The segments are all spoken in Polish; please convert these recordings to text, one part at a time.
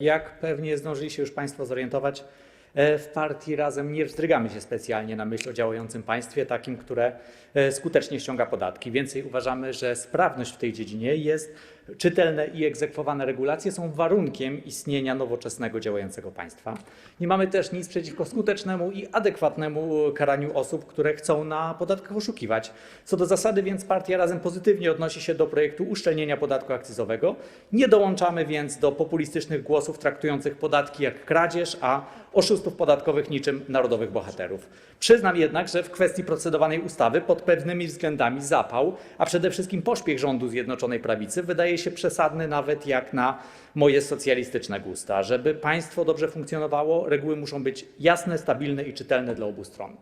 Jak pewnie zdążyli się już Państwo zorientować, e, w partii Razem nie wzdrygamy się specjalnie na myśl o działającym państwie, takim, które e, skutecznie ściąga podatki. Więcej uważamy, że sprawność w tej dziedzinie jest czytelne i egzekwowane regulacje są warunkiem istnienia nowoczesnego działającego państwa. Nie mamy też nic przeciwko skutecznemu i adekwatnemu karaniu osób, które chcą na podatkach oszukiwać. Co do zasady więc partia Razem pozytywnie odnosi się do projektu uszczelnienia podatku akcyzowego. Nie dołączamy więc do populistycznych głosów traktujących podatki jak kradzież, a oszustów podatkowych niczym narodowych bohaterów. Przyznam jednak, że w kwestii procedowanej ustawy pod pewnymi względami zapał, a przede wszystkim pośpiech rządu Zjednoczonej Prawicy wydaje się przesadny nawet jak na moje socjalistyczne gusta. Żeby państwo dobrze funkcjonowało, reguły muszą być jasne, stabilne i czytelne dla obu stron.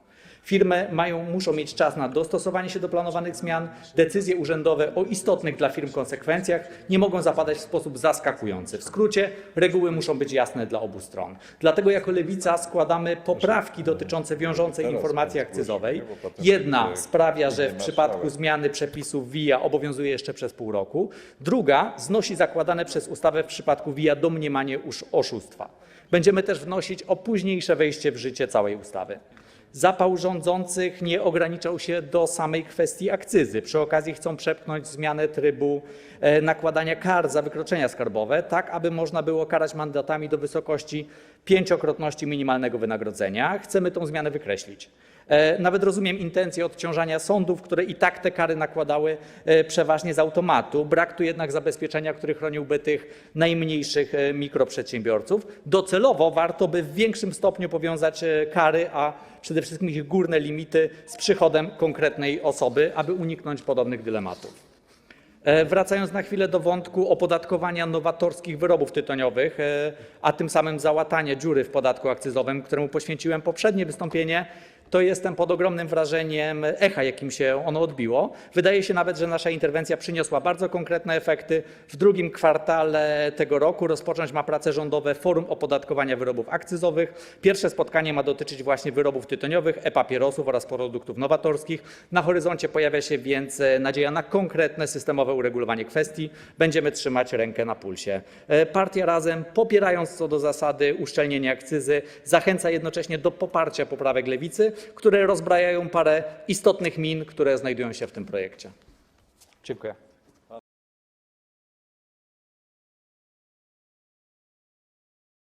Firmy mają, muszą mieć czas na dostosowanie się do planowanych zmian. Decyzje urzędowe o istotnych dla firm konsekwencjach nie mogą zapadać w sposób zaskakujący. W skrócie, reguły muszą być jasne dla obu stron. Dlatego jako Lewica składamy poprawki dotyczące wiążącej informacji akcyzowej. Jedna sprawia, że w przypadku zmiany przepisów WIA obowiązuje jeszcze przez pół roku. Druga znosi zakładane przez ustawę w przypadku WIA domniemanie oszustwa. Będziemy też wnosić o późniejsze wejście w życie całej ustawy. Zapał rządzących nie ograniczał się do samej kwestii akcyzy. Przy okazji chcą przepchnąć zmianę trybu e, nakładania kar za wykroczenia skarbowe, tak aby można było karać mandatami do wysokości pięciokrotności minimalnego wynagrodzenia. Chcemy tą zmianę wykreślić. E, Nawet rozumiem intencję odciążania sądów, które i tak te kary nakładały e, przeważnie z automatu. Brak tu jednak zabezpieczenia, który chroniłby tych najmniejszych e, mikroprzedsiębiorców. Docelowo warto by w większym stopniu powiązać kary, a przede wszystkim ich górne limity z przychodem konkretnej osoby, aby uniknąć podobnych dylematów. Wracając na chwilę do wątku opodatkowania nowatorskich wyrobów tytoniowych, a tym samym załatania dziury w podatku akcyzowym, któremu poświęciłem poprzednie wystąpienie, to jestem pod ogromnym wrażeniem echa, jakim się ono odbiło. Wydaje się nawet, że nasza interwencja przyniosła bardzo konkretne efekty. W drugim kwartale tego roku rozpocząć ma prace rządowe Forum Opodatkowania Wyrobów Akcyzowych. Pierwsze spotkanie ma dotyczyć właśnie wyrobów tytoniowych, e-papierosów oraz produktów nowatorskich. Na horyzoncie pojawia się więc e, nadzieja na konkretne systemowe uregulowanie kwestii. Będziemy trzymać rękę na pulsie. E, Partia Razem, popierając co do zasady uszczelnienia akcyzy, zachęca jednocześnie do poparcia poprawek Lewicy, które rozbrajają parę istotnych min, które znajdują się w tym projekcie. Dziękuję.